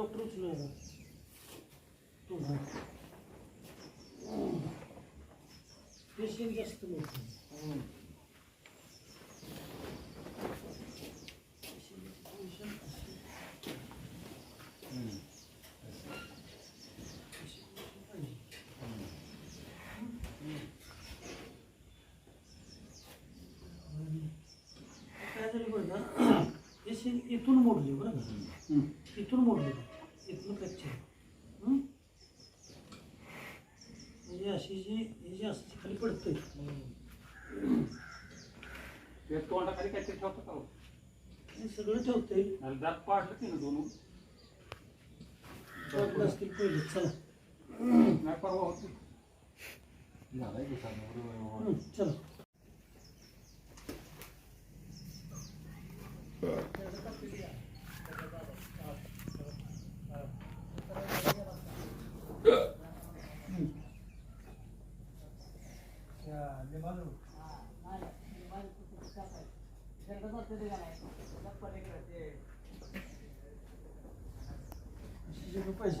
जरा डॉक्टर उचलूया जरा. तू हा. पेशंट जास्त मोठे काय झालं बरं का हे शेण इथून मोडले बरं का इथून मोडले इथून फ्रॅक्चर म्हणजे अशी जी ही जी असते खाली पडतंय. ते तोंडाखाली काहीतरी ठेवतं का हो? हे सगळं ठेवतंय. आणि दात पाडलं की ना दोन असतील पहिले चला. नाही परवा होती. हं, चला अशी जगह पाहिजे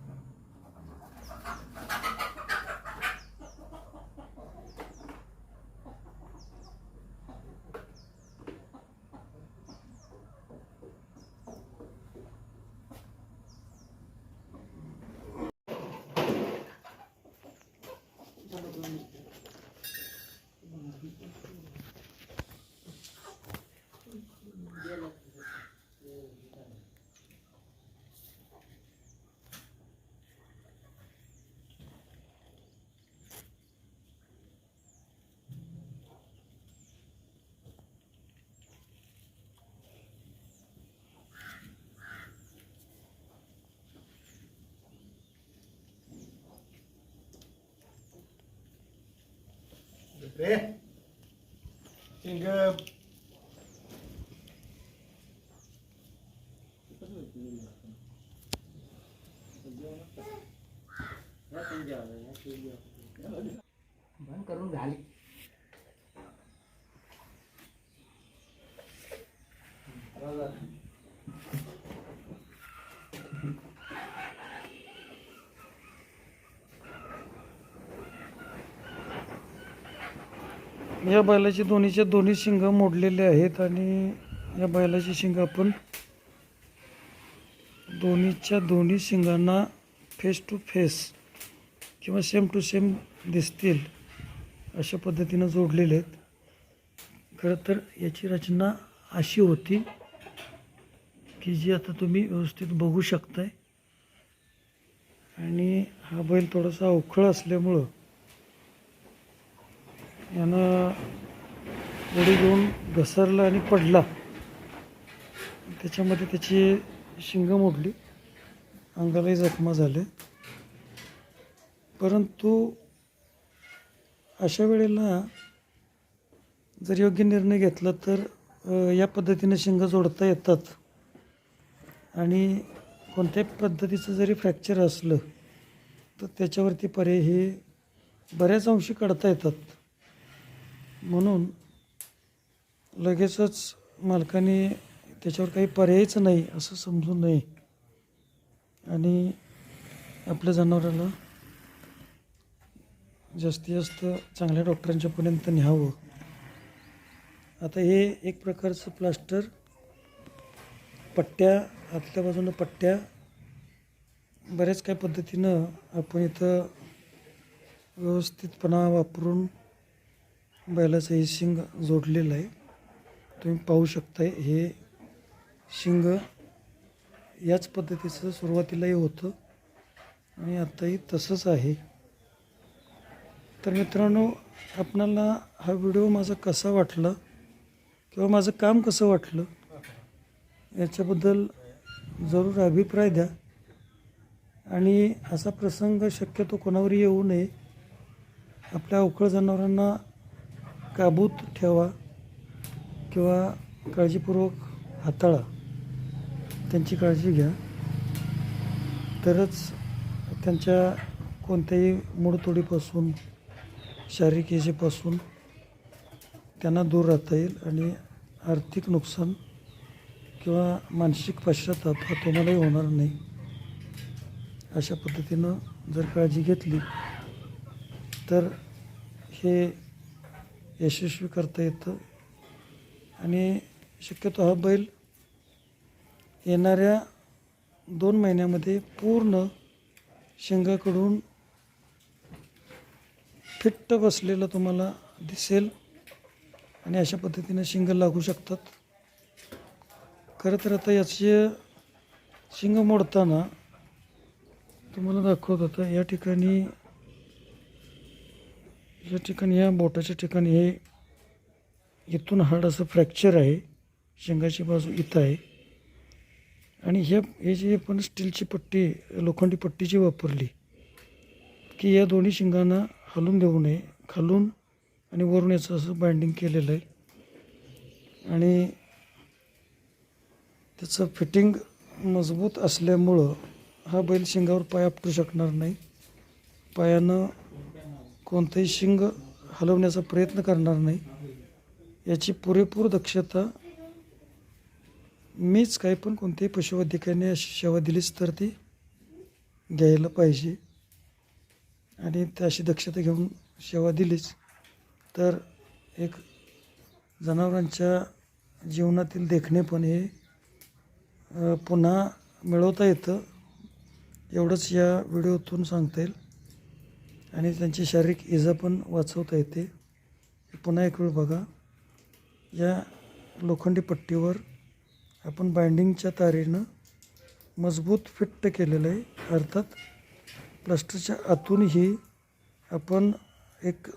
रे सिंग बंद करून झाली या बैलाचे दोन्हीच्या दोन्ही शिंग मोडलेले आहेत आणि या बैलाची शिंग आपण दोन्हीच्या दोन्ही शिंगांना फेस टू फेस किंवा सेम टू सेम दिसतील अशा पद्धतीनं जोडलेले आहेत. खरं तर याची रचना अशी होती की जी आता तुम्ही व्यवस्थित बघू शकताय. आणि हा बैल थोडासा अवखळ असल्यामुळं यानं उडी घेऊन घसरला आणि पडला. त्याच्यामध्ये त्याची शिंग मोडली. अंगालाही जखमा झाले. परंतु अशा वेळेला जर योग्य निर्णय घेतला तर या पद्धतीने शिंग जोडता येतात. आणि कोणत्याही पद्धतीचं जरी फ्रॅक्चर असलं तर त्याच्यावरती पर्याय हे बऱ्याच अंशी काढता येतात. म्हणून लगेचच मालकाने त्याच्यावर काही पर्यायच नाही असं समजू नये. आणि आपल्या जनावराला जास्तीत जास्त चांगल्या डॉक्टरांच्यापर्यंत न्यावं. आता हे एक प्रकारचं प्लास्टर पट्ट्या आतल्या बाजूनं पट्ट्या बऱ्याच काही पद्धतीनं आपण इथं व्यवस्थितपणा वापरून बैलाचं हे शिंग जोडलेलं आहे. तुम्ही पाहू शकताय हे शिंग याच पद्धतीचं सुरुवातीलाही होतं आणि आत्ताही तसंच आहे. तर मित्रांनो आपणाला हा व्हिडिओ माझा कसा वाटला किंवा माझं काम कसं वाटलं याच्याबद्दल जरूर अभिप्राय द्या. आणि असा प्रसंग शक्यतो कोणावरही येऊ नये. आपल्या अवकळ जनावरांना काबूत ठेवा किंवा काळजीपूर्वक हाताळा. त्यांची काळजी घ्या. तरच त्यांच्या कोणत्याही मूडतोडीपासून शारीरिक इजेपासून त्यांना दूर राहता येईल आणि आर्थिक नुकसान किंवा मानसिक पश्चाताप हा तुम्हालाही होणार नाही. अशा पद्धतीनं जर काळजी घेतली तर हे यशस्वी करता येतं. आणि शक्यतो हा बैल येणाऱ्या दोन महिन्यामध्ये पूर्ण शेंगाकडून फिट्ट बसलेलं तुम्हाला दिसेल आणि अशा पद्धतीनं शिंग लागू शकतात. खरं तर आता याचे शिंग मोडताना तुम्हाला दाखवत होता या ठिकाणी या ठिकाणी या बोटाच्या ठिकाणी हे इथून हाड असं फ्रॅक्चर आहे. शेंगाची बाजू इथं आहे. आणि हे हे जे आपण स्टीलची पट्टी लोखंडी पट्टी जी वापरली की या दोन्ही शिंगांना हलून देऊ नये खालून आणि वरून याचं असं बाइंडिंग केलेलं आहे. आणि त्याचं फिटिंग मजबूत असल्यामुळं हा बैल शिंगावर पाय आपटू शकणार नाही. पायानं कोणतंही शिंग हलवण्याचा प्रयत्न करणार नाही. याची पुरेपूर दक्षता मीच काही पण कोणत्याही पशुवैद्यकाने अशी सेवा दिलीच तर ती घ्यायला पाहिजे. आणि त्याशी दक्षता घेऊन सेवा दिलीच तर एक जनावरांच्या जीवनातील देखणेपण हे पुन्हा मिळवता येतं. एवढंच या व्हिडिओतून सांगता येईल. आणि त्यांची शारीरिक इजा पण वाचवता येते. पुन्हा एक वेळ बघा. या लोखंडी पट्टीवर आपण बाइंडिंगच्या तारेनं मजबूत फिट्ट केलेलं आहे. अर्थात प्लास्टरच्या आतूनही आपण एक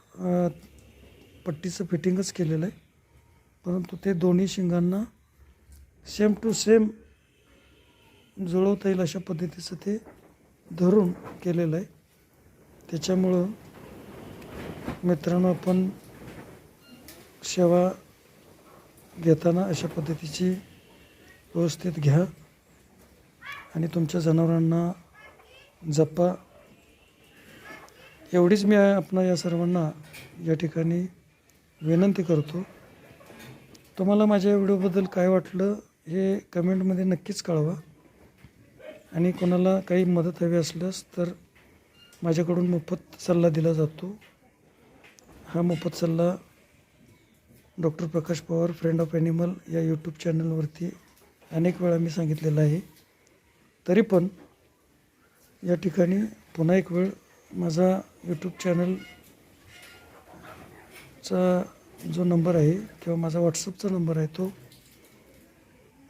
पट्टीचं फिटिंगच केलेलं आहे. परंतु ते दोन्ही शिंगांना सेम टू सेम जुळवता येईल अशा पद्धतीचं ते धरून केलेलं आहे. त्याच्यामुळं मित्रांनो आपण सेवा घेताना अशा पद्धतीची व्यवस्थित घ्या आणि तुमच्या जनावरांना जपा. एवढीच मी आपण या सर्वांना या ठिकाणी विनंती करतो. तुम्हाला माझ्या व्हिडिओबद्दल काय वाटलं हे कमेंटमध्ये नक्कीच कळवा. आणि कोणाला काही मदत हवी असल्यास तर माझ्याकडून मोफत सल्ला दिला जातो. हा मोफत सल्ला doctor Prakash Pawar friend of animal या यूट्यूब चॅनलवरती अनेक वेळा मी सांगितलेलं आहे. तरी पण या ठिकाणी पुन्हा एक वेळ माझा यूट्यूब चॅनलचा जो नंबर आहे किंवा माझा व्हॉट्सअपचा नंबर आहे तो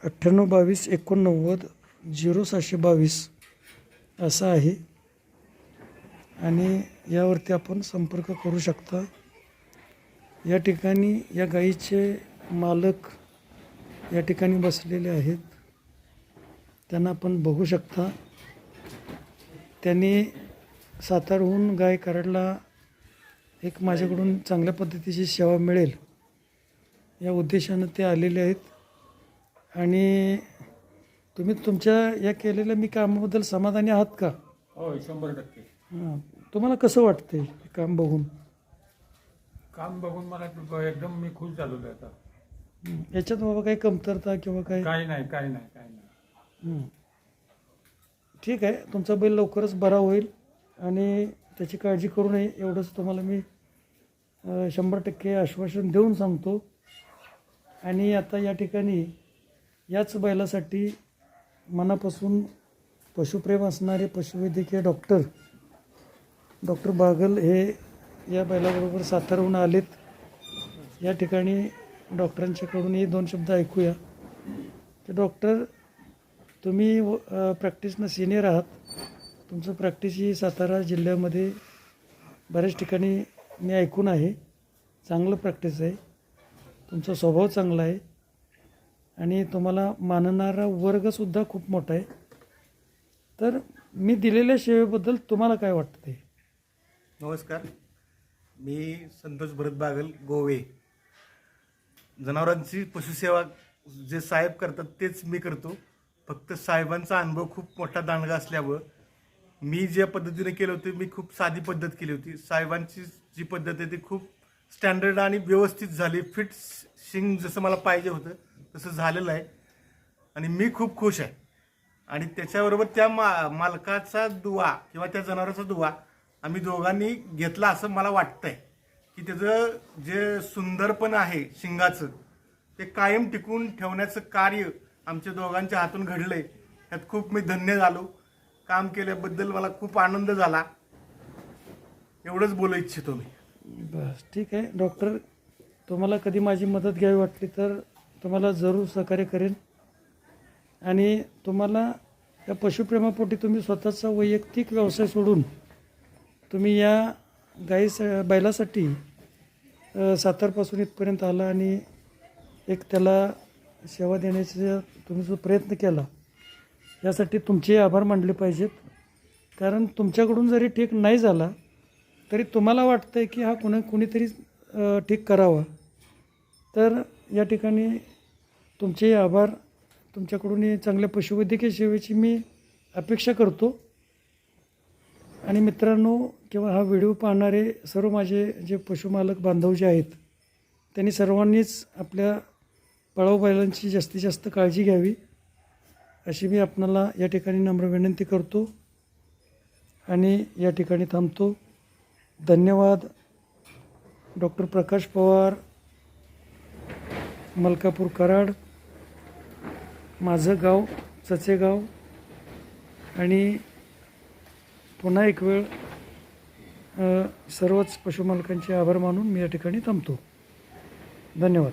अठ्ठ्याण्णव बावीस एकोणनव्वद झिरो सहाशे बावीस असा आहे. आणि यावरती आपण संपर्क करू शकता. या ठिकाणी या गाईचे मालक या ठिकाणी बसलेले आहेत. त्यांना आपण बघू शकता. त्यांनी सातारहून गाय कराडला एक माझ्याकडून चांगल्या पद्धतीची सेवा मिळेल. या उद्देशानं ते आलेले आहेत. आणि तुम्ही तुमच्या या केलेल्या मी कामाबद्दल समाधानी आहात का? हो शंभर टक्के. हां. तुम्हाला कसं वाटतंय हे काम बघून? काम बघून मला ब- एकदम मी खुश झालेलो आहे आता. हं. याच्यात बाबा काही कमतरता किंवा काही? काही नाही काही नाही काही नाही. हं. ठीक आहे. तुमचा बैल लवकरच बरा होईल आणि त्याची काळजी करू नये. एवढंच तुम्हाला मी अ, शंभर टक्के आश्वासन देऊन सांगतो. आणि आता या ठिकाणी याच बैलासाठी मनापासून पशुप्रेम असणारे पशुवैद्यकीय डॉक्टर डॉक्टर बागल हे या बैलाबरोबर सातारहून आलेत. या ठिकाणी डॉक्टरांच्याकडूनही दोन शब्द ऐकूया. की डॉक्टर तुम्ही प्रॅक्टिसनं सिनियर आहात. तुमचं प्रॅक्टिस ही सातारा जिल्ह्यामध्ये बऱ्याच ठिकाणी मी ऐकून आहे. चांगलं प्रॅक्टिस आहे. तुमचा स्वभाव चांगला आहे. आणि तुम्हाला मानणारा वर्गसुद्धा खूप मोठा आहे. तर मी दिलेल्या सेवेबद्दल तुम्हाला काय वाटतं आहे नमस्कार. मी संतोष भरत बागल गोवे. जनावरांची पशुसेवा जे साहेब करतात तेच मी करतो. फक्त साहेबांचा अनुभव खूप मोठा दांडगा असल्यामुळं मी ज्या पद्धतीने केलं होतं मी खूप साधी पद्धत केली होती. साहेबांची जी पद्धत आहे ती खूप स्टँडर्ड आणि व्यवस्थित झाली. फिट शिंग जसं मला पाहिजे होतं तसं झालेलं आहे. आणि मी खूप खुश आहे. आणि त्याच्याबरोबर त्या मा मालकाचा दुवा किंवा त्या जनावराचा दुवा आम्ही दोघांनी घेतला असं मला वाटतंय की त्याचं जे सुंदरपण आहे शिंगाचं ते कायम टिकून ठेवण्याचं कार्य आमच्या दोघांच्या हातून घडलंय. ह्यात खूप मी धन्य झालो. काम केल्याबद्दल मला खूप आनंद झाला. एवढंच बोलू इच्छितो मी. बस ठीक आहे. डॉक्टर तुम्हाला कधी माझी मदत घ्यावी वाटली तर तुम्हाला जरूर सहकार्य करेन. आणि तुम्हाला या पशुप्रेमापोटी तुम्ही स्वतःचा वैयक्तिक व्यवसाय सोडून तुम्ही या गाई बैलासाठी सातारपासून इथपर्यंत आला आणि एक त्याला सेवा देण्याचा तुम्ही जो प्रयत्न केला यासाठी तुमचे आभार मानले पाहिजेत. कारण तुमच्याकडून जरी ठीक नाही झाला तरी तुम्हाला वाटतं आहे की हा कुणा कुणीतरी ठीक करावा. तर या ठिकाणी तुमचे आभार. तुमच्याकडून चांगल्या पशुवैद्यकीय सेवेची मी अपेक्षा करतो. आणि मित्रांनो किंवा हा व्हिडिओ पाहणारे सर्व माझे जे पशुमालक बांधव जे आहेत त्यांनी सर्वांनीच आपल्या पळाव बैलांची जास्तीत जास्त काळजी घ्यावी अशी मी आपणाला या ठिकाणी नम्र विनंती करतो आणि या ठिकाणी थांबतो. धन्यवाद. डॉक्टर प्रकाश पवार मलकापूर कराड माझं गाव चचेगाव आणि पुन्हा एक वेळ सर्वच पशुमालकांचे आभार मानून मी या ठिकाणी थांबतो. धन्यवाद.